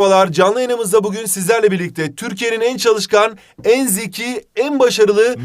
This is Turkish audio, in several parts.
Merhabalar. Canlı yayınımızda bugün sizlerle birlikte Türkiye'nin en çalışkan, en zeki, en başarılı...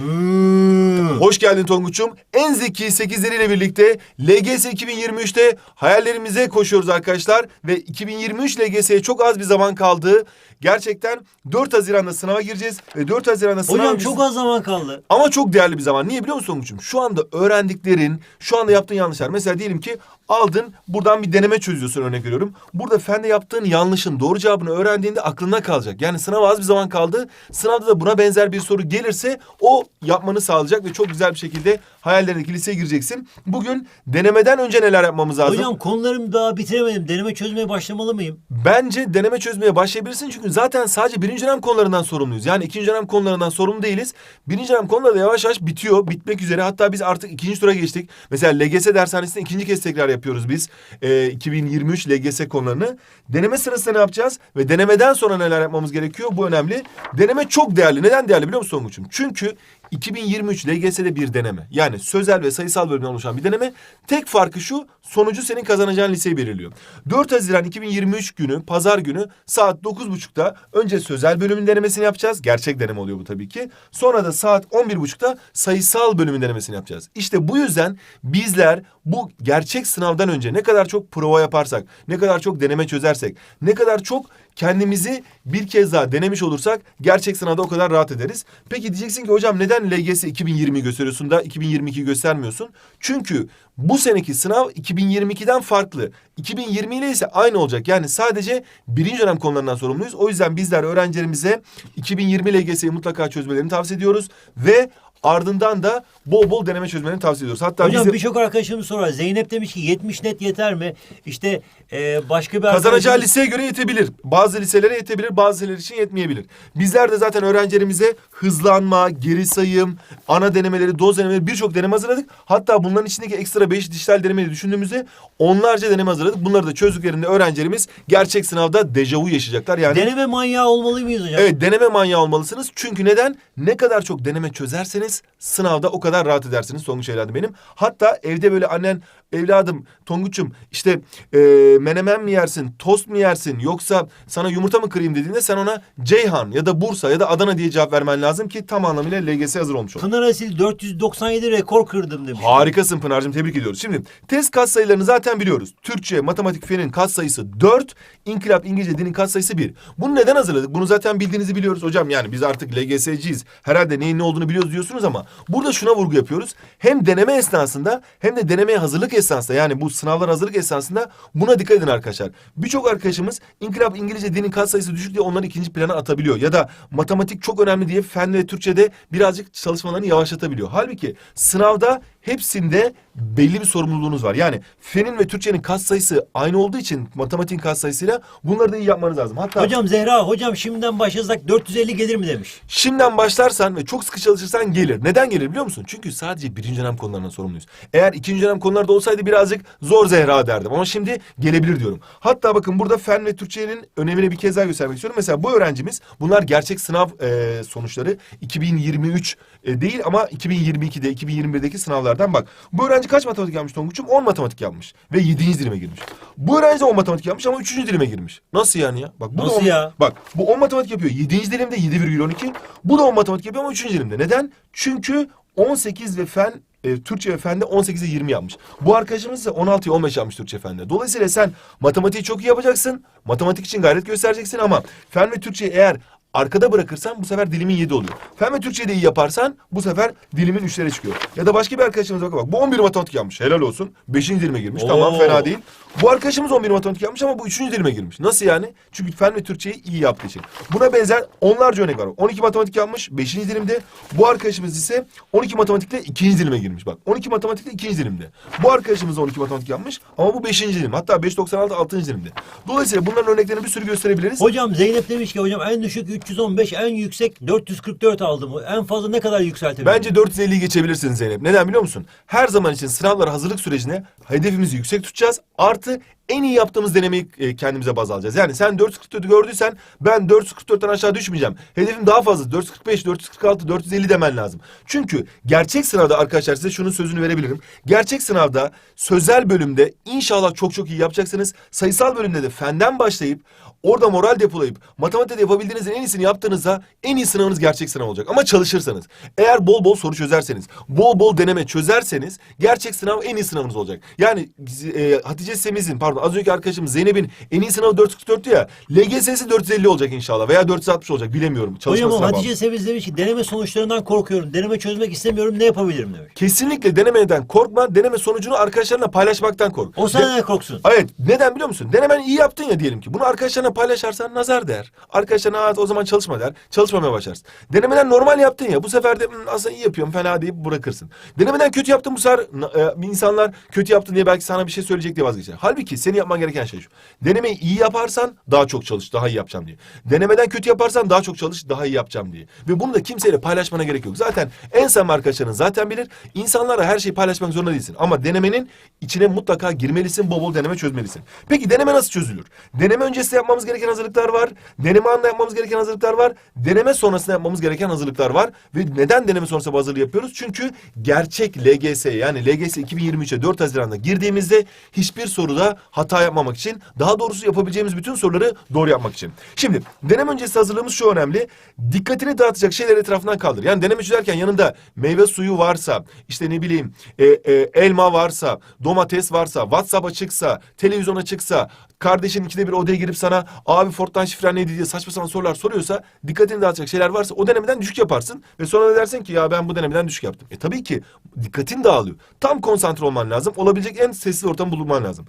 Hoş geldin Tonguç'um. En zeki 8'leriyle birlikte LGS 2023'te hayallerimize koşuyoruz arkadaşlar. Ve 2023 LGS'ye çok az bir zaman kaldı. Gerçekten 4 Haziran'da sınava gireceğiz. Ve 4 Haziran'da sınav... Hocam çok az zaman kaldı. Ama çok değerli bir zaman. Niye biliyor musun Tonguç'um? Şu anda öğrendiklerin, şu anda yaptığın yanlışlar. Mesela diyelim ki aldın buradan bir deneme çözüyorsun örnek veriyorum. Burada fende yaptığın yanlışın doğru cevabını öğrendiğinde aklında kalacak. Yani sınava az bir zaman kaldı. Sınavda da buna benzer bir soru gelirse o yapmanı sağlayacak ve çok güzel bir şekilde hayallerindeki liseye gireceksin. Bugün denemeden önce neler yapmamız lazım? Hocam konularımı daha bitiremedim. Deneme çözmeye başlamalı mıyım? Bence deneme çözmeye başlayabilirsin çünkü zaten sadece birinci dönem konularından sorumluyuz. Yani ikinci dönem konularından sorumlu değiliz. Birinci dönem konuları da yavaş yavaş bitiyor, bitmek üzere. Hatta biz artık ikinci tura geçtik. Mesela LGS dershanesinde ikinci kez tekrar yapıyoruz biz. Ee, 2023 LGS konularını. Deneme sırasında ne yapacağız? Ve denemeden sonra neler yapmamız gerekiyor? Bu önemli. Deneme çok değerli. Neden değerli biliyor musun Tonguç'um? Çünkü 2023 LGS'de bir deneme. Yani sözel ve sayısal bölümden oluşan bir deneme. Tek farkı şu, sonucu senin kazanacağın liseyi belirliyor. 4 Haziran 2023 günü, pazar günü saat 9.30'da önce sözel bölümün denemesini yapacağız. Gerçek deneme oluyor bu tabii ki. Sonra da saat 11.30'da sayısal bölümün denemesini yapacağız. İşte bu yüzden bizler bu gerçek sınavdan önce ne kadar çok prova yaparsak, ne kadar çok deneme çözersek, ne kadar çok kendimizi bir kez daha denemiş olursak gerçek sınavda o kadar rahat ederiz. Peki diyeceksin ki hocam neden LGS 2020 gösteriyorsun da 2022 göstermiyorsun? Çünkü bu seneki sınav 2022'den farklı. 2020 ile ise aynı olacak. Yani sadece birinci dönem konularından sorumluyuz. O yüzden bizler öğrencilerimize 2020 LGS'yi mutlaka çözmelerini tavsiye ediyoruz. Ve ardından da bol bol deneme çözmelerini tavsiye ediyoruz. Hatta Hocam biz de- birçok arkadaşımız sorar. Zeynep demiş ki 70 net yeter mi? İşte e, başka bir Kazanacağı arkadaşımız- liseye göre yetebilir. Bazı liselere yetebilir, bazı liseler için yetmeyebilir. Bizler de zaten öğrencilerimize hızlanma, geri sayım, ana denemeleri, doz denemeleri birçok deneme hazırladık. Hatta bunların içindeki ekstra 5 dijital denemeyi düşündüğümüzde onlarca deneme hazırladık. Bunları da çözdüklerinde öğrencilerimiz gerçek sınavda dejavu yaşayacaklar. Yani Deneme manyağı olmalı mıyız hocam? Evet deneme manyağı olmalısınız. Çünkü neden? Ne kadar çok deneme çözerseniz sınavda o kadar rahat edersiniz. Tonguç evladım benim. Hatta evde böyle annen evladım Tonguç'um işte e, menemen mi yersin, tost mu yersin yoksa sana yumurta mı kırayım dediğinde sen ona Ceyhan ya da Bursa ya da Adana diye cevap vermen lazım ki tam anlamıyla LGS hazır olmuş olur. Pınar Asil 497 rekor kırdım demiş. Harikasın Pınar'cığım tebrik ediyoruz. Şimdi test katsayılarını zaten biliyoruz. Türkçe, matematik, fenin katsayısı 4, inkılap, İngilizce, dinin katsayısı 1. Bunu neden hazırladık? Bunu zaten bildiğinizi biliyoruz hocam. Yani biz artık LGS'ciyiz. Herhalde neyin ne olduğunu biliyoruz diyorsunuz ama burada şuna vurgu yapıyoruz. Hem deneme esnasında hem de denemeye hazırlık esnasında yani bu sınavlar hazırlık esnasında buna dikkat edin arkadaşlar. Birçok arkadaşımız inkılap, İngilizce, dinin katsayısı düşük diye onları ikinci plana atabiliyor. Ya da matematik çok önemli diye fen ve Türkçe'de birazcık çalışmalarını yavaşlatabiliyor. Halbuki sınavda hepsinde belli bir sorumluluğunuz var. Yani fenin ve Türkçenin katsayısı aynı olduğu için matematiğin katsayısıyla bunları da iyi yapmanız lazım. Hatta Hocam Zehra hocam şimdiden başlasak 450 gelir mi demiş. Şimdiden başlarsan ve çok sıkı çalışırsan gelir. Neden gelir biliyor musun? Çünkü sadece birinci dönem konularından sorumluyuz. Eğer ikinci dönem konularda olsaydı birazcık zor Zehra derdim. Ama şimdi gelebilir diyorum. Hatta bakın burada fen ve Türkçenin önemini bir kez daha göstermek istiyorum. Mesela bu öğrencimiz bunlar gerçek sınav e, sonuçları 2023 e, değil ama 2022'de 2021'deki sınavlardan bak. Bu öğrenci kaç matematik yapmış Tonguç'um? 10 matematik yapmış ve 7. dilime girmiş. Bu öğrenci de 10 matematik yapmış ama 3. dilime girmiş. Nasıl yani ya? Bak bu da Nasıl on- ya? Bak bu 10 matematik yapıyor. 7. dilimde 7,12. Bu da 10 matematik yapıyor ama 3. dilimde. Neden? Çünkü 18 ve fen e, Türkçe ve fende 18'e 20 yapmış. Bu arkadaşımız ise 16'ya 15 yapmış Türkçe fende. Dolayısıyla sen matematiği çok iyi yapacaksın. Matematik için gayret göstereceksin ama fen ve Türkçeyi eğer arkada bırakırsan bu sefer dilimin 7 oluyor. Fen ve Türkçeyi de iyi yaparsan bu sefer dilimin 3'lere çıkıyor. Ya da başka bir arkadaşımıza bak bak. Bu 11 matematik yapmış. Helal olsun. 5. dilime girmiş. Tamam Oo. fena değil. Bu arkadaşımız 11 matematik yapmış ama bu 3. dilime girmiş. Nasıl yani? Çünkü fen ve Türkçeyi iyi yaptığı için. Buna benzer onlarca örnek var. 12 matematik yapmış 5. dilimde. Bu arkadaşımız ise 12 matematikle 2. dilime girmiş. Bak 12 matematikle 2. dilimde. Bu arkadaşımız da 12 matematik yapmış ama bu 5. dilim. Hatta 596 6. dilimde. Dolayısıyla bunların örneklerini bir sürü gösterebiliriz. Hocam Zeynep demiş ki hocam en düşük 315 en yüksek 444 aldım. En fazla ne kadar yükseltebilirim? Bence 450'yi geçebilirsin Zeynep. Neden biliyor musun? Her zaman için sınavlara hazırlık sürecine hedefimizi yüksek tutacağız. Artı en iyi yaptığımız denemeyi e, kendimize baz alacağız. Yani sen 444'ü gördüysen ben 444'ten aşağı düşmeyeceğim. Hedefim daha fazla 445, 446, 450 demen lazım. Çünkü gerçek sınavda arkadaşlar size şunun sözünü verebilirim. Gerçek sınavda sözel bölümde inşallah çok çok iyi yapacaksınız. Sayısal bölümde de fenden başlayıp orada moral depolayıp matematikte yapabildiğinizin en iyisini yaptığınızda en iyi sınavınız gerçek sınav olacak. Ama çalışırsanız, eğer bol bol soru çözerseniz, bol bol deneme çözerseniz gerçek sınav en iyi sınavınız olacak. Yani e, Hatice Semiz'in pardon az önceki arkadaşım Zeynep'in en iyi sınavı 444'tü ya. LGS'si 450 olacak inşallah veya 460 olacak bilemiyorum. Hocam ama. Hatice Seviz demiş ki deneme sonuçlarından korkuyorum. Deneme çözmek istemiyorum. Ne yapabilirim demiş. Kesinlikle denemeden korkma. Deneme sonucunu arkadaşlarına paylaşmaktan kork. O ne korksun? Evet. Neden biliyor musun? Denemen iyi yaptın ya diyelim ki. Bunu arkadaşlarına paylaşırsan nazar der. Arkadaşlarına "Aa, o zaman çalışma der. Çalışmamaya başlarsın. Denemeden normal yaptın ya. Bu sefer de "Hmm, aslında iyi yapıyorum fena deyip bırakırsın. Denemeden kötü yaptın bu sefer e, insanlar kötü yaptın diye belki sana bir şey söyleyecek diye vazgeçer. Halbuki senin yapman gereken şey şu. Denemeyi iyi yaparsan daha çok çalış, daha iyi yapacağım diye. Denemeden kötü yaparsan daha çok çalış, daha iyi yapacağım diye. Ve bunu da kimseyle paylaşmana gerek yok. Zaten en samimi arkadaşların zaten bilir. İnsanlara her şeyi paylaşmak zorunda değilsin. Ama denemenin içine mutlaka girmelisin, bol bol deneme çözmelisin. Peki deneme nasıl çözülür? Deneme öncesinde yapmamız gereken hazırlıklar var. Deneme anında yapmamız gereken hazırlıklar var. Deneme sonrasında yapmamız gereken hazırlıklar var. Ve neden deneme sonrası bu hazırlığı yapıyoruz? Çünkü gerçek LGS yani LGS 2023'e 4 Haziran'da girdiğimizde hiçbir soruda hata yapmamak için daha doğrusu yapabileceğimiz bütün soruları doğru yapmak için. Şimdi deneme öncesi hazırlığımız şu önemli. Dikkatini dağıtacak şeyler etrafından kaldır. Yani deneme çözerken yanında meyve suyu varsa, işte ne bileyim e, e, elma varsa, domates varsa, WhatsApp açıksa, televizyon açıksa, kardeşin ikide bir odaya girip sana abi Fortnite şifren neydi diye saçma sapan sorular soruyorsa dikkatini dağıtacak şeyler varsa o denemeden düşük yaparsın ve sonra dersin ki ya ben bu denemeden düşük yaptım. E tabii ki dikkatin dağılıyor. Tam konsantre olman lazım. Olabilecek en sessiz ortam bulunman lazım.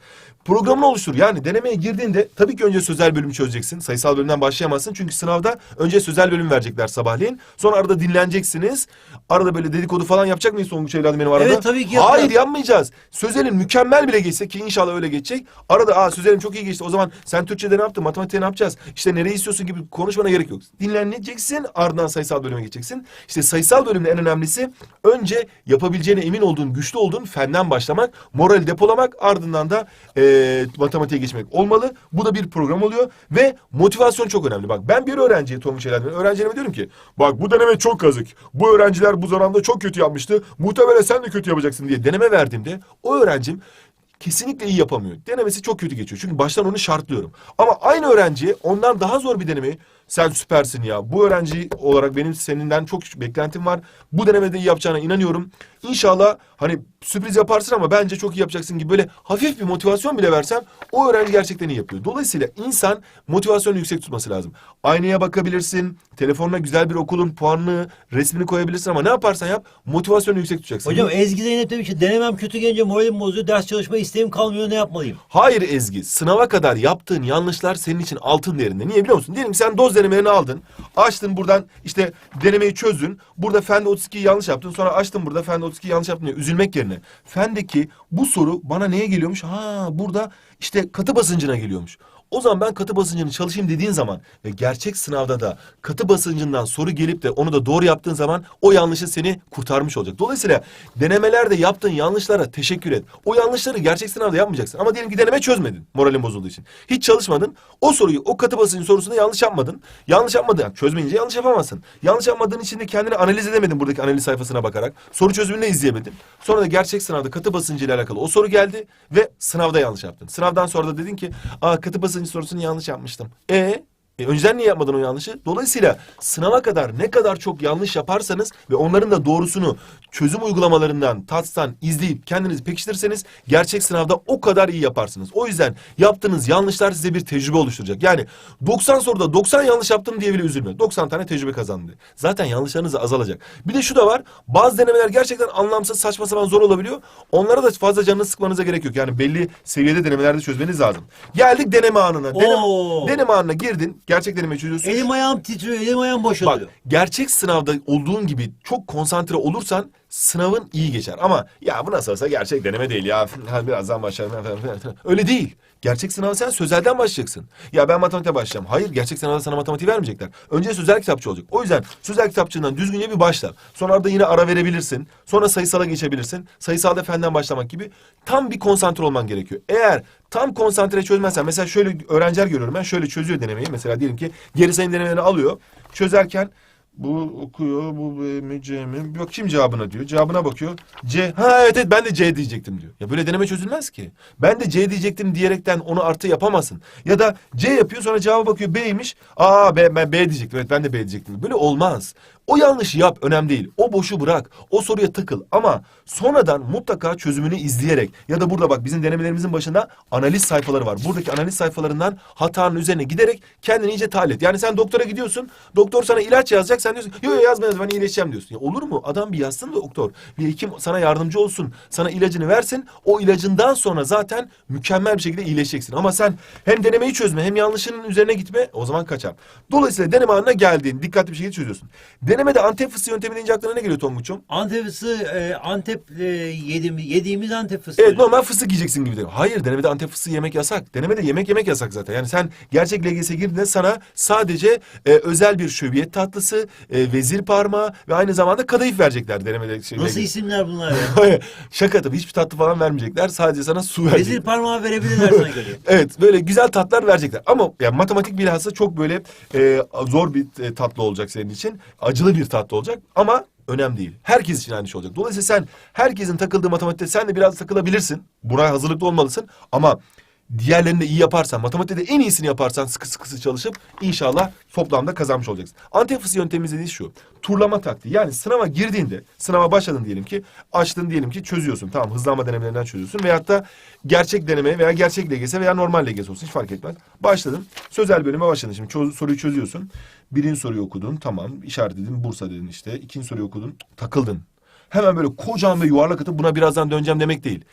Programını oluştur. Yani denemeye girdiğinde tabii ki önce sözel bölümü çözeceksin. Sayısal bölümden başlayamazsın. Çünkü sınavda önce sözel bölüm verecekler sabahleyin. Sonra arada dinleneceksiniz. Arada böyle dedikodu falan yapacak mıyız Songuç evladım benim arada? Evet, tabii ki Hayır yapacağız. yapmayacağız. Sözelin mükemmel bile geçse ki inşallah öyle geçecek. Arada aa sözelim çok iyi geçti. O zaman sen Türkçe'de ne yaptın? Matematikte ne yapacağız? İşte nereyi istiyorsun gibi konuşmana gerek yok. Dinleneceksin ardından sayısal bölüme geçeceksin. İşte sayısal bölümde en önemlisi önce yapabileceğine emin olduğun, güçlü olduğun fenden başlamak, morali depolamak ardından da eee matematiğe geçmek olmalı. Bu da bir program oluyor ve motivasyon çok önemli. Bak ben bir öğrenciye Tomuş Elen'den öğrencilerime diyorum ki bak bu deneme çok kazık. Bu öğrenciler bu zamanda çok kötü yapmıştı. Muhtemelen sen de kötü yapacaksın diye deneme verdiğimde o öğrencim kesinlikle iyi yapamıyor. Denemesi çok kötü geçiyor. Çünkü baştan onu şartlıyorum. Ama aynı öğrenciye ondan daha zor bir denemeyi sen süpersin ya. Bu öğrenci olarak benim seninden çok beklentim var. Bu denemede iyi yapacağına inanıyorum. İnşallah hani sürpriz yaparsın ama bence çok iyi yapacaksın gibi böyle hafif bir motivasyon bile versem o öğrenci gerçekten iyi yapıyor. Dolayısıyla insan motivasyonu yüksek tutması lazım. Aynaya bakabilirsin. Telefonuna güzel bir okulun puanını, resmini koyabilirsin ama ne yaparsan yap motivasyonu yüksek tutacaksın. Hocam Ezgi Zeynep demiş ki denemem kötü gelince moralim bozuyor. Ders çalışma isteğim kalmıyor. Ne yapmalıyım? Hayır Ezgi, sınava kadar yaptığın yanlışlar senin için altın değerinde. Niye biliyor musun? Diyelim ki sen doz denemelerini aldın. Açtın buradan işte denemeyi çözdün. Burada Fende 32'yi yanlış yaptın. Sonra açtın burada Fende 32'yi yanlış yaptın diye üzülmek yerine. Fendeki bu soru bana neye geliyormuş? Ha burada işte katı basıncına geliyormuş. O zaman ben katı basıncını çalışayım dediğin zaman ve gerçek sınavda da katı basıncından soru gelip de onu da doğru yaptığın zaman o yanlışı seni kurtarmış olacak. Dolayısıyla denemelerde yaptığın yanlışlara teşekkür et. O yanlışları gerçek sınavda yapmayacaksın. Ama diyelim ki deneme çözmedin moralin bozulduğu için. Hiç çalışmadın. O soruyu o katı basıncın sorusunda yanlış yapmadın. Yanlış yapmadın. Yani çözmeyince yanlış yapamazsın. Yanlış yapmadığın için de kendini analiz edemedin buradaki analiz sayfasına bakarak. Soru çözümünü de izleyemedin. Sonra da gerçek sınavda katı basıncı ile alakalı o soru geldi ve sınavda yanlış yaptın. Sınavdan sonra da dedin ki aa katı basıncı sorusunu yanlış yapmıştım. E e, önceden niye yapmadın o yanlışı? Dolayısıyla sınava kadar ne kadar çok yanlış yaparsanız ve onların da doğrusunu çözüm uygulamalarından, TATS'tan izleyip kendiniz pekiştirirseniz gerçek sınavda o kadar iyi yaparsınız. O yüzden yaptığınız yanlışlar size bir tecrübe oluşturacak. Yani 90 soruda 90 yanlış yaptım diye bile üzülme. 90 tane tecrübe kazandı. Zaten yanlışlarınız da azalacak. Bir de şu da var. Bazı denemeler gerçekten anlamsız, saçma sapan zor olabiliyor. Onlara da fazla canını sıkmanıza gerek yok. Yani belli seviyede denemelerde çözmeniz lazım. Geldik deneme anına. Deneme, deneme anına girdin. Gerçek deneme çözüyorsun. Elim ayağım titriyor. Elim ayağım boşalıyor. Bak gerçek sınavda olduğun gibi çok konsantre olursan sınavın iyi geçer. Ama ya bu nasıl olsa gerçek deneme değil ya. Birazdan başlarım. Öyle değil. Gerçek sınava sen sözelden başlayacaksın. Ya ben matematikte başlayacağım. Hayır gerçek sınavda sana matematiği vermeyecekler. Önce sözel kitapçı olacak. O yüzden sözel kitapçığından düzgünce bir başla. Sonra arada yine ara verebilirsin. Sonra sayısala geçebilirsin. Sayısalda fenden başlamak gibi tam bir konsantre olman gerekiyor. Eğer tam konsantre çözmezsen mesela şöyle öğrenciler görüyorum ben şöyle çözüyor denemeyi. Mesela diyelim ki geri sayım denemelerini alıyor. Çözerken bu okuyor, bu mi C mi? Bir bakayım cevabına diyor. Cevabına bakıyor. C. Ha evet evet ben de C diyecektim diyor. Ya böyle deneme çözülmez ki. Ben de C diyecektim diyerekten onu artı yapamazsın. Ya da C yapıyor sonra cevaba bakıyor B'ymiş. Aa B, ben B diyecektim. Evet ben de B diyecektim. Böyle olmaz. O yanlışı yap önemli değil. O boşu bırak. O soruya takıl. Ama sonradan mutlaka çözümünü izleyerek ya da burada bak bizim denemelerimizin başında analiz sayfaları var. Buradaki analiz sayfalarından hatanın üzerine giderek kendini iyice tahlil et. Yani sen doktora gidiyorsun. Doktor sana ilaç yazacak. Sen diyorsun yok yok yazma yazma ben iyileşeceğim diyorsun. Ya olur mu? Adam bir yazsın doktor. Bir hekim sana yardımcı olsun. Sana ilacını versin. O ilacından sonra zaten mükemmel bir şekilde iyileşeceksin. Ama sen hem denemeyi çözme hem yanlışının üzerine gitme o zaman kaçar. Dolayısıyla deneme anına geldiğin dikkatli bir şekilde çözüyorsun. Denemede antep fıstığı yöntemi deyince aklına ne geliyor Tonguç'um? Antep fıstığı, e, Antep e, yediğimiz, yediğimiz Antep fıstığı. Evet normal fıstık yiyeceksin gibi değil. Hayır denemede antep fıstığı yemek yasak. Denemede yemek yemek yasak zaten. Yani sen gerçek LGS'e girdiğinde sana sadece e, özel bir şöbiyet tatlısı, e, vezir parmağı ve aynı zamanda kadayıf verecekler denemede. Şey, Nasıl LGS. isimler bunlar ya? Şaka tabii hiçbir tatlı falan vermeyecekler. Sadece sana su verecekler. Vezir parmağı verebilirler sana göre. Evet böyle güzel tatlar verecekler. Ama yani matematik bilhassa çok böyle e, zor bir e, tatlı olacak senin için. Acılı bir tatlı olacak ama önemli değil. Herkes için aynı şey olacak. Dolayısıyla sen herkesin takıldığı matematikte sen de biraz takılabilirsin. Buna hazırlıklı olmalısın. Ama diğerlerini iyi yaparsan, matematikte en iyisini yaparsan sıkı sıkı çalışıp inşallah toplamda kazanmış olacaksın. Antep fıstığı yöntemimiz dediği şu. Turlama taktiği. Yani sınava girdiğinde, sınava başladın diyelim ki, açtın diyelim ki çözüyorsun. Tamam hızlanma denemelerinden çözüyorsun. Veyahut da gerçek deneme veya gerçek LGS veya normal LGS olsun hiç fark etmez. Başladın. Sözel bölüme başladın. Şimdi ço- soruyu çözüyorsun. Birinci soruyu okudun. Tamam işaretledin. Bursa dedin işte. İkinci soruyu okudun. Takıldın. Hemen böyle kocaman ve yuvarlak atıp buna birazdan döneceğim demek değil.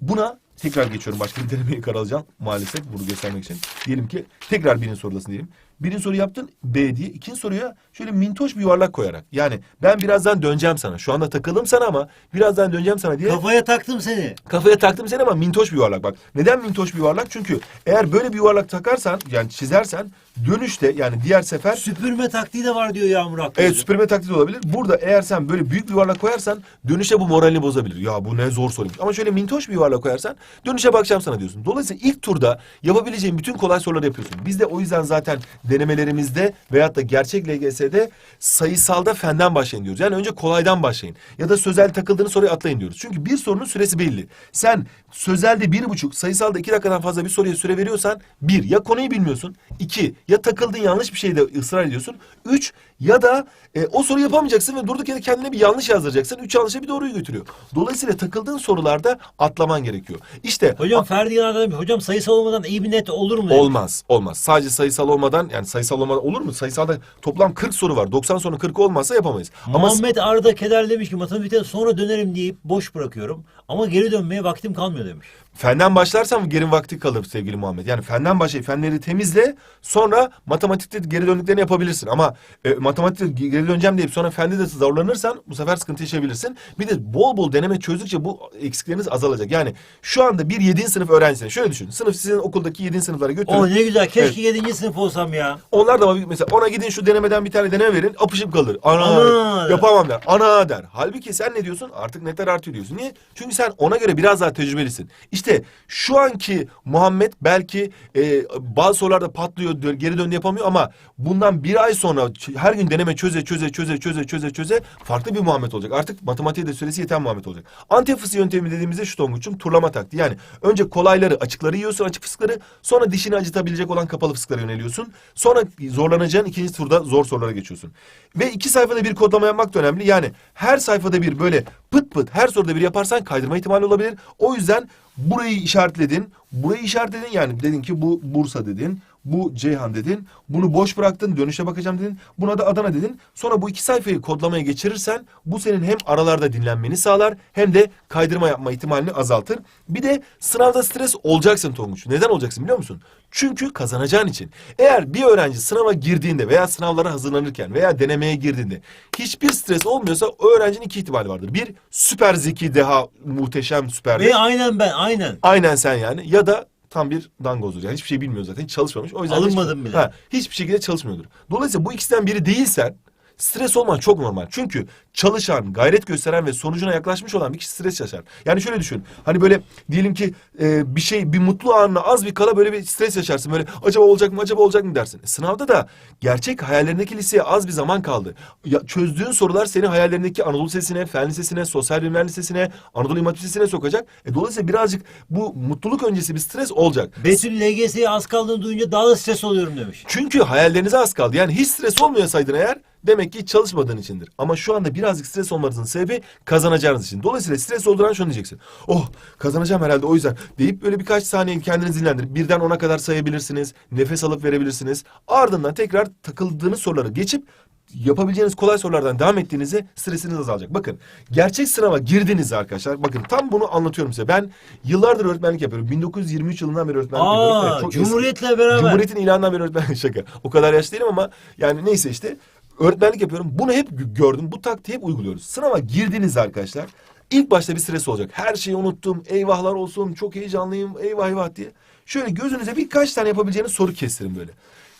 Buna tekrar geçiyorum. Başka bir denemeyi karalacağım maalesef bunu göstermek için. Diyelim ki tekrar birinci sorudasın diyelim. Birinci soru yaptın B diye. ikinci soruya şöyle mintoş bir yuvarlak koyarak. Yani ben birazdan döneceğim sana. Şu anda takıldım sana ama birazdan döneceğim sana diye. Kafaya taktım seni. Kafaya taktım seni ama mintoş bir yuvarlak bak. Neden mintoş bir yuvarlak? Çünkü eğer böyle bir yuvarlak takarsan yani çizersen dönüşte yani diğer sefer Süpürme taktiği de var diyor Yağmur Akgül. Evet süpürme taklidi olabilir. Burada eğer sen böyle büyük bir yuvarlak koyarsan dönüşe bu moralini bozabilir. Ya bu ne zor soruymuş. Ama şöyle mintoş bir yuvarlak koyarsan dönüşe bakacağım sana diyorsun. Dolayısıyla ilk turda yapabileceğin bütün kolay soruları yapıyorsun. Biz de o yüzden zaten denemelerimizde veyahut da gerçek LGS'de sayısalda fenden başlayın diyoruz. Yani önce kolaydan başlayın. Ya da sözel takıldığını soruyu atlayın diyoruz. Çünkü bir sorunun süresi belli. Sen sözelde bir buçuk, sayısalda iki dakikadan fazla bir soruya süre veriyorsan bir, ya konuyu bilmiyorsun. iki ya takıldın yanlış bir şeyde ısrar ediyorsun. Üç, ya da e, o soruyu yapamayacaksın ve durduk yere kendine bir yanlış yazdıracaksın. Üç yanlışa bir doğruyu götürüyor. Dolayısıyla takıldığın sorularda atlaman gerekiyor. İşte Hocam Ferdi. Hocam sayısal olmadan iyi bir net olur mu? Olmaz, olmaz. Sadece sayısal olmadan yani sayısal olmadan olur mu? Sayısalda toplam 40 soru var. 90 sorunun 40 olmazsa yapamayız. Ama Muhammed Arda Keder demiş ki matematikten sonra dönerim deyip boş bırakıyorum. Ama geri dönmeye vaktim kalmıyor demiş. Fenden başlarsan geri vakti kalır sevgili Muhammed. Yani fenden başlayıp fenleri temizle sonra matematikte geri döndüklerini yapabilirsin. Ama e, matematikte geri döneceğim deyip sonra fende de zorlanırsan bu sefer sıkıntı yaşayabilirsin. Bir de bol bol deneme çözdükçe bu eksikleriniz azalacak. Yani şu anda bir 7. sınıf öğrencisine şöyle düşün. Sınıf sizin okuldaki 7. sınıflara götürün. O ne güzel. Keşke yedinci sınıf olsam ya. Onlar da mesela ona gidin şu denemeden bir tane deneme verin apışıp kalır. Ana, Ana. yapamam der. Ana der. Halbuki sen ne diyorsun? Artık netler artıyor diyorsun. Niye? Çünkü sen ona göre biraz daha tecrübelisin. İşte şu anki Muhammed belki e, bazı sorularda patlıyor geri döndü yapamıyor ama bundan bir ay sonra her gün deneme çöze çöze çöze çöze çöze çöze farklı bir Muhammed olacak. Artık matematiğe de süresi yeten Muhammed olacak. Antep fıstığı yöntemi dediğimizde şu Tonguç'um turlama taktiği. Yani önce kolayları açıkları yiyorsun açık fıstıkları sonra dişini acıtabilecek olan kapalı fıstıklara yöneliyorsun. Sonra zorlanacağın ikinci turda zor sorulara geçiyorsun. Ve iki sayfada bir kodlama yapmak da önemli. Yani her sayfada bir böyle pıt pıt her soruda bir yaparsan kaydırma ihtimali olabilir. O yüzden burayı işaretledin. Burayı işaretledin yani dedin ki bu Bursa dedin. Bu Ceyhan dedin. Bunu boş bıraktın. Dönüşe bakacağım dedin. Buna da Adana dedin. Sonra bu iki sayfayı kodlamaya geçirirsen bu senin hem aralarda dinlenmeni sağlar hem de kaydırma yapma ihtimalini azaltır. Bir de sınavda stres olacaksın Tonguç. Neden olacaksın biliyor musun? Çünkü kazanacağın için. Eğer bir öğrenci sınava girdiğinde veya sınavlara hazırlanırken veya denemeye girdiğinde hiçbir stres olmuyorsa o öğrencinin iki ihtimali vardır. Bir süper zeki, deha, muhteşem, süper. Ve aynen ben aynen. Aynen sen yani. Ya da tam bir dangozdur. Yani hiçbir şey bilmiyor zaten. Hiç çalışmamış. O yüzden de Alınmadım hiç- bile. Ha, hiçbir şekilde çalışmıyordur. Dolayısıyla bu ikisinden biri değilsen stres olman çok normal. Çünkü çalışan, gayret gösteren ve sonucuna yaklaşmış olan bir kişi stres yaşar. Yani şöyle düşün. Hani böyle diyelim ki e, bir şey, bir mutlu anına az bir kala böyle bir stres yaşarsın. Böyle acaba olacak mı, acaba olacak mı dersin. E, sınavda da gerçek hayallerindeki liseye az bir zaman kaldı. Ya, çözdüğün sorular seni hayallerindeki Anadolu Lisesi'ne, Fen Lisesi'ne, Sosyal Bilimler Lisesi'ne, Anadolu İmam Lisesi'ne sokacak. E, dolayısıyla birazcık bu mutluluk öncesi bir stres olacak. Betül LGS'ye az kaldığını duyunca daha da stres oluyorum demiş. Çünkü hayallerinize az kaldı. Yani hiç stres olmuyorsaydın eğer demek ki çalışmadığın içindir. Ama şu anda birazcık stres olmanızın sebebi kazanacağınız için. Dolayısıyla stres olduran şunu diyeceksin. Oh kazanacağım herhalde o yüzden deyip böyle birkaç saniye kendinizi dinlendirip birden ona kadar sayabilirsiniz. Nefes alıp verebilirsiniz. Ardından tekrar takıldığınız soruları geçip yapabileceğiniz kolay sorulardan devam ettiğinizde stresiniz azalacak. Bakın gerçek sınava girdiğinizde arkadaşlar bakın tam bunu anlatıyorum size. Ben yıllardır öğretmenlik yapıyorum. 1923 yılından beri öğretmenlik yapıyorum. Evet, çok eski. Cumhuriyet'le beraber. Cumhuriyet'in ilanından beri öğretmen şaka. O kadar yaş değilim ama yani neyse işte öğretmenlik yapıyorum. Bunu hep gö- gördüm. Bu taktiği hep uyguluyoruz. Sınava girdiğinizde arkadaşlar ilk başta bir stres olacak. Her şeyi unuttum. Eyvahlar olsun. Çok heyecanlıyım. Eyvah eyvah diye. Şöyle gözünüze birkaç tane yapabileceğiniz soru kestirin böyle.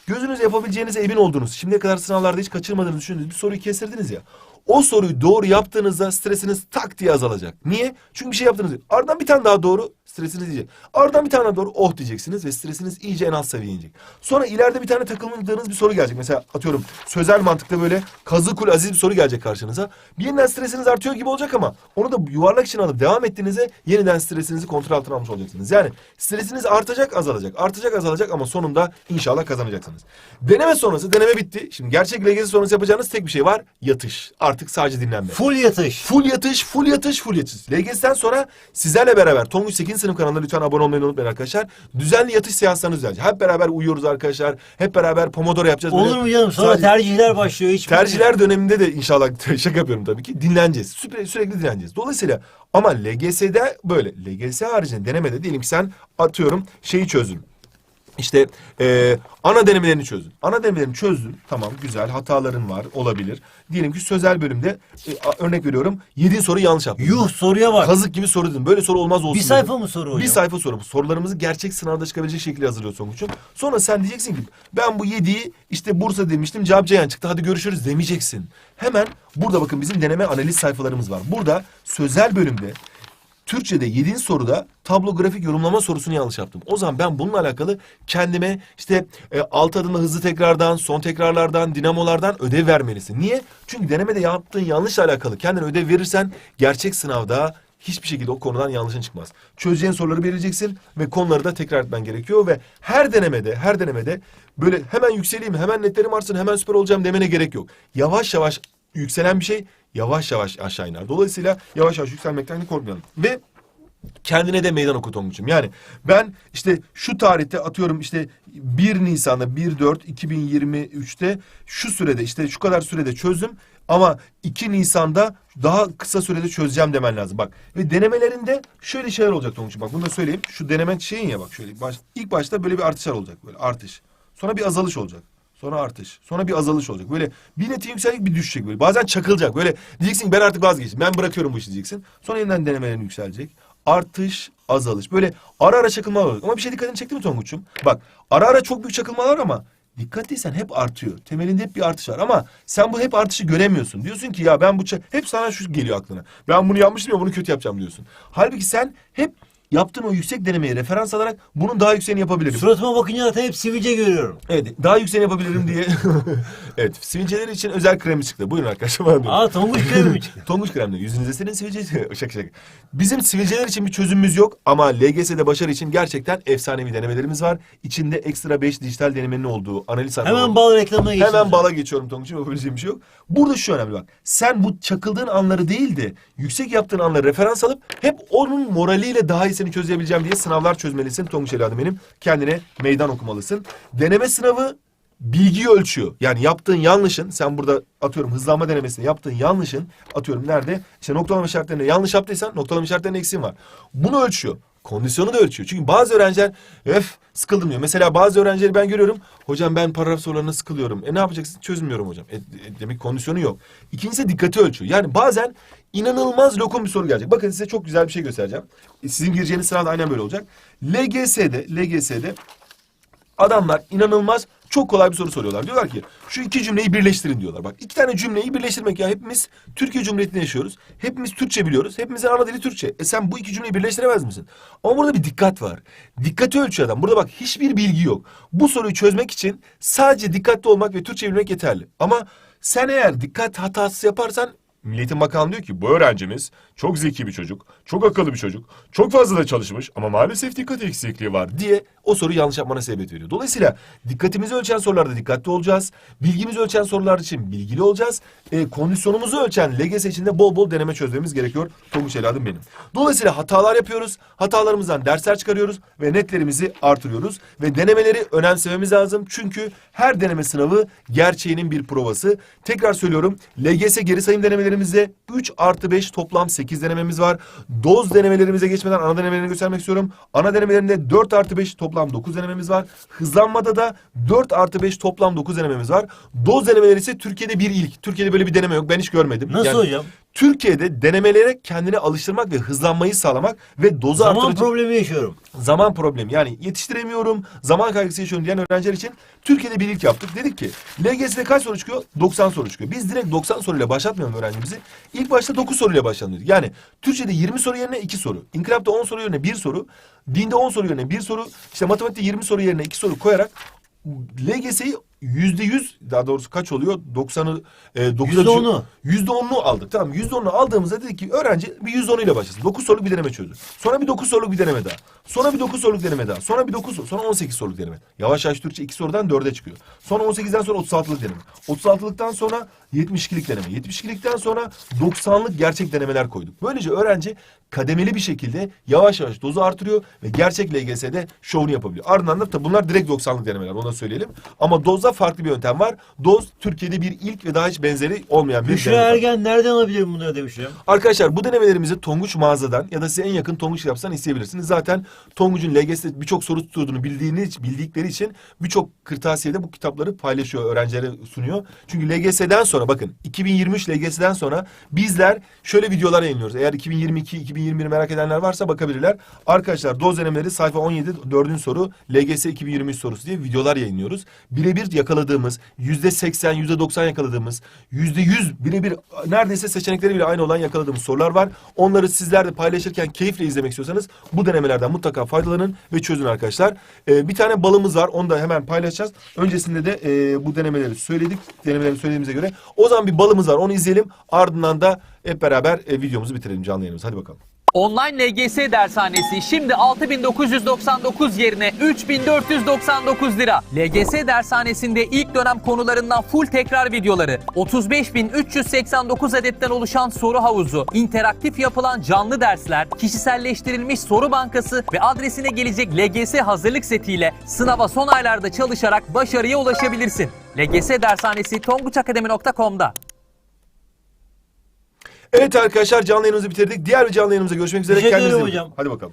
Gözünüzle yapabileceğinize emin olduğunuz, şimdiye kadar sınavlarda hiç kaçırmadığınızı düşündüğünüz bir soruyu kestirdiniz ya. O soruyu doğru yaptığınızda stresiniz tak diye azalacak. Niye? Çünkü bir şey yaptınız. Ardından bir tane daha doğru stresiniz diyecek. Ardından bir tane doğru oh diyeceksiniz ve stresiniz iyice en alt seviyeye inecek. Sonra ileride bir tane takılmadığınız bir soru gelecek. Mesela atıyorum sözel mantıkta böyle kazı kul aziz bir soru gelecek karşınıza. Bir yeniden stresiniz artıyor gibi olacak ama onu da yuvarlak için alıp devam ettiğinizde yeniden stresinizi kontrol altına almış olacaksınız. Yani stresiniz artacak azalacak artacak azalacak ama sonunda inşallah kazanacaksınız. Deneme sonrası deneme bitti. Şimdi gerçek LGS sonrası yapacağınız tek bir şey var yatış. Artık sadece dinlenme. Full yatış. Full yatış, full yatış, full yatış. LGS'den sonra sizlerle beraber Tonguç 8. sınıf kanalına lütfen abone olmayı unutmayın arkadaşlar. Düzenli yatış seanslarınız düzenli. Hep beraber uyuyoruz arkadaşlar. Hep beraber Pomodoro yapacağız. Olur mu canım? Sonra sadece- tercihler başlıyor. Hiç Tercihler döneminde de inşallah şaka yapıyorum tabii ki dinleneceğiz. Sürekli, sürekli dinleneceğiz. Dolayısıyla ama LGS'de böyle. LGS haricinde denemede diyelim ki sen atıyorum şeyi çözdün. İşte e, ana denemelerini çözdün. Ana denemelerini çözdün. Tamam güzel hataların var olabilir. Diyelim ki sözel bölümde e, a- örnek veriyorum. Yediğin soru yanlış yaptın. Yuh soruya bak. Kazık gibi soru dedim. Böyle soru olmaz olsun. Bir dedim. sayfa mı soru hocam? Bir sayfa soru. Sorularımızı gerçek sınavda çıkabilecek şekilde hazırlıyoruz Tonguç'um. Sonra sen diyeceksin ki ben bu yediği işte Bursa demiştim cevap Ceyhan çıktı hadi görüşürüz demeyeceksin. Hemen burada bakın bizim deneme analiz sayfalarımız var. Burada sözel bölümde Türkçe'de yediğin soruda tablo grafik yorumlama sorusunu yanlış yaptım. O zaman ben bununla alakalı kendime işte e, alt adımda hızlı tekrardan, son tekrarlardan, dinamolardan ödev vermelisin. Niye? Çünkü denemede yaptığın yanlışla alakalı kendine ödev verirsen gerçek sınavda hiçbir şekilde o konudan yanlışın çıkmaz. Çözeceğin soruları belirleyeceksin ve konuları da tekrar etmen gerekiyor ve her denemede, her denemede böyle hemen yükseleyim, hemen netlerim artsın, hemen süper olacağım demene gerek yok. Yavaş yavaş yükselen bir şey yavaş yavaş aşağı iner. Dolayısıyla yavaş yavaş yükselmekten korkmayalım. Ve kendine de meydan oku Tonguç'um. Yani ben işte şu tarihte atıyorum işte 1 Nisan'da 1-4-2023'te şu sürede işte şu kadar sürede çözdüm ama 2 Nisan'da daha kısa sürede çözeceğim demen lazım. Bak ve denemelerinde şöyle şeyler olacak Tonguç'um. Bak bunu da söyleyeyim. Şu deneme şeyin ya bak şöyle baş, ilk başta böyle bir artışlar olacak böyle artış. Sonra bir azalış olacak. Sonra artış. Sonra bir azalış olacak. Böyle bir netin yükselecek bir düşecek böyle. Bazen çakılacak. Böyle diyeceksin ben artık vazgeçtim. Ben bırakıyorum bu işi diyeceksin. Sonra yeniden denemelerin yükselecek. Artış, azalış. Böyle ara ara çakılmalar olacak. Ama bir şey dikkatini çekti mi Tonguç'um? Bak ara ara çok büyük çakılmalar ama dikkatliysen hep artıyor. Temelinde hep bir artış var ama sen bu hep artışı göremiyorsun. Diyorsun ki ya ben bu hep sana şu geliyor aklına. Ben bunu yapmıştım ya bunu kötü yapacağım diyorsun. Halbuki sen hep yaptığın o yüksek denemeyi referans alarak bunun daha yükseğini yapabilirim. Suratıma bakınca zaten hep sivilce görüyorum. Evet daha yükseğini yapabilirim diye. evet sivilceler için özel kremi çıktı. Buyurun arkadaşlar. bana. Aa tonguç kremi? Tonguç kremle yüzünüze senin sivilce şaka şaka. Bizim sivilceler için bir çözümümüz yok ama LGS'de başarı için gerçekten efsanevi denemelerimiz var. İçinde ekstra 5 dijital denemenin olduğu analiz. Hemen bal reklamına geçelim. Hemen bala geçiyorum Tonguç'um yapabileceğim bir şey yok. Burada şu önemli bak. Sen bu çakıldığın anları değil de yüksek yaptığın anları referans alıp hep onun moraliyle daha iyisini hepsini çözebileceğim diye sınavlar çözmelisin Tonguç evladım benim. Kendine meydan okumalısın. Deneme sınavı bilgiyi ölçüyor. Yani yaptığın yanlışın sen burada atıyorum hızlanma denemesinde yaptığın yanlışın atıyorum nerede? İşte noktalama işaretlerinde yanlış yaptıysan noktalama işaretlerinde eksiğin var. Bunu ölçüyor. Kondisyonu da ölçüyor. Çünkü bazı öğrenciler öf sıkıldım diyor. Mesela bazı öğrencileri ben görüyorum. Hocam ben paragraf sorularına sıkılıyorum. E ne yapacaksın? Çözmüyorum hocam. E, e, demek kondisyonu yok. İkincisi dikkati ölçüyor. Yani bazen inanılmaz lokum bir soru gelecek. Bakın size çok güzel bir şey göstereceğim. E, Sizin gireceğiniz sınavda aynen böyle olacak. LGS'de, LGS'de adamlar inanılmaz çok kolay bir soru soruyorlar. Diyorlar ki şu iki cümleyi birleştirin diyorlar. Bak iki tane cümleyi birleştirmek ya hepimiz Türkiye Cumhuriyeti'nde yaşıyoruz. Hepimiz Türkçe biliyoruz. Hepimizin ana dili Türkçe. E sen bu iki cümleyi birleştiremez misin? Ama burada bir dikkat var. Dikkati ölçüyor adam. Burada bak hiçbir bilgi yok. Bu soruyu çözmek için sadece dikkatli olmak ve Türkçe bilmek yeterli. Ama sen eğer dikkat hatası yaparsan Milliyetin Bakanı diyor ki bu öğrencimiz çok zeki bir çocuk, çok akıllı bir çocuk, çok fazla da çalışmış ama maalesef dikkat eksikliği var diye o soruyu yanlış yapmana sebebiyet veriyor. Dolayısıyla dikkatimizi ölçen sorularda dikkatli olacağız. Bilgimizi ölçen sorular için bilgili olacağız. E, kondisyonumuzu ölçen LGS için de bol bol deneme çözmemiz gerekiyor. Tonguç evladım benim. Dolayısıyla hatalar yapıyoruz. Hatalarımızdan dersler çıkarıyoruz ve netlerimizi artırıyoruz. Ve denemeleri önemsememiz lazım. Çünkü her deneme sınavı gerçeğinin bir provası. Tekrar söylüyorum. LGS geri sayım denemelerimizde 3 artı 5 toplam 8 denememiz var. Doz denemelerimize geçmeden ana denemelerini göstermek istiyorum. Ana denemelerinde 4 artı 5 toplam 9 denememiz var. Hızlanmada da 4 artı 5 toplam 9 denememiz var. Doz denemeleri ise Türkiye'de bir ilk. Türkiye'de böyle bir deneme yok. Ben hiç görmedim. Nasıl Yani hocam? Türkiye'de denemelere kendini alıştırmak ve hızlanmayı sağlamak ve dozu Zaman artırıcı problemi yaşıyorum. zaman problemi yani yetiştiremiyorum, zaman kaygısı yaşıyorum diyen öğrenciler için Türkiye'de bir ilk yaptık. Dedik ki LGS'de kaç soru çıkıyor? 90 soru çıkıyor. Biz direkt 90 soruyla başlatmayalım öğrencimizi. İlk başta 9 soruyla dedik. Yani Türkçe'de 20 soru yerine 2 soru. İnkılapta 10 soru yerine 1 soru. Dinde 10 soru yerine 1 soru. işte matematikte 20 soru yerine 2 soru koyarak LGS'yi yüzde yüz daha doğrusu kaç oluyor? 90'ı e, 9'a Yüzde onu. Yüzde onunu aldık. Tamam yüzde onunu aldığımızda dedik ki öğrenci bir yüzde onuyla başlasın. Dokuz soruluk bir deneme çözdü. Sonra bir dokuz soruluk bir deneme daha. Sonra bir dokuz soruluk deneme daha. Sonra bir dokuz sonra on sekiz soruluk deneme. Yavaş yavaş Türkçe iki sorudan dörde çıkıyor. Sonra on sekizden sonra otuz altılık deneme. Otuz altılıktan sonra yetmiş ikilik deneme. Yetmiş ikilikten sonra doksanlık gerçek denemeler koyduk. Böylece öğrenci kademeli bir şekilde yavaş yavaş dozu artırıyor ve gerçek LGS'de şovunu yapabiliyor. Ardından da tabii bunlar direkt 90'lık denemeler onu da söyleyelim. Ama dozda farklı bir yöntem var. Doz Türkiye'de bir ilk ve daha hiç benzeri olmayan bir Büşra deneme. Ergen nereden alabilirim bunları demiş hocam. Arkadaşlar bu denemelerimizi Tonguç mağazadan ya da size en yakın Tonguç kitaptan isteyebilirsiniz. Zaten Tonguç'un LGS'de birçok soru tuttuğunu bildiğini, bildikleri için birçok kırtasiyede bu kitapları paylaşıyor, öğrencilere sunuyor. Çünkü LGS'den sonra bakın 2023 LGS'den sonra bizler şöyle videolar yayınlıyoruz. Eğer 2022, 2021 merak edenler varsa bakabilirler. Arkadaşlar doz denemeleri sayfa 17 dördüncü soru LGS 2023 sorusu diye videolar yayınlıyoruz. Birebir yakaladığımız, yüzde 80, yüzde 90 yakaladığımız, yüzde 100 birebir neredeyse seçenekleri bile aynı olan yakaladığımız sorular var. Onları sizler de paylaşırken keyifle izlemek istiyorsanız bu denemelerden mutlaka faydalanın ve çözün arkadaşlar. Ee, bir tane balımız var. Onu da hemen paylaşacağız. Öncesinde de e, bu denemeleri söyledik. Denemeleri söylediğimize göre. O zaman bir balımız var. Onu izleyelim. Ardından da hep beraber e, videomuzu bitirelim canlı yayınımızı. Hadi bakalım. Online LGS dershanesi şimdi 6999 yerine 3499 lira. LGS dershanesinde ilk dönem konularından full tekrar videoları, 35389 adetten oluşan soru havuzu, interaktif yapılan canlı dersler, kişiselleştirilmiş soru bankası ve adresine gelecek LGS hazırlık setiyle sınava son aylarda çalışarak başarıya ulaşabilirsin. LGS dershanesi tonguçakademi.com'da. Evet arkadaşlar canlı yayınımızı bitirdik. Diğer bir canlı yayınımıza görüşmek üzere. Teşekkür Kendinize ederim iyi bakın. hocam. Hadi bakalım.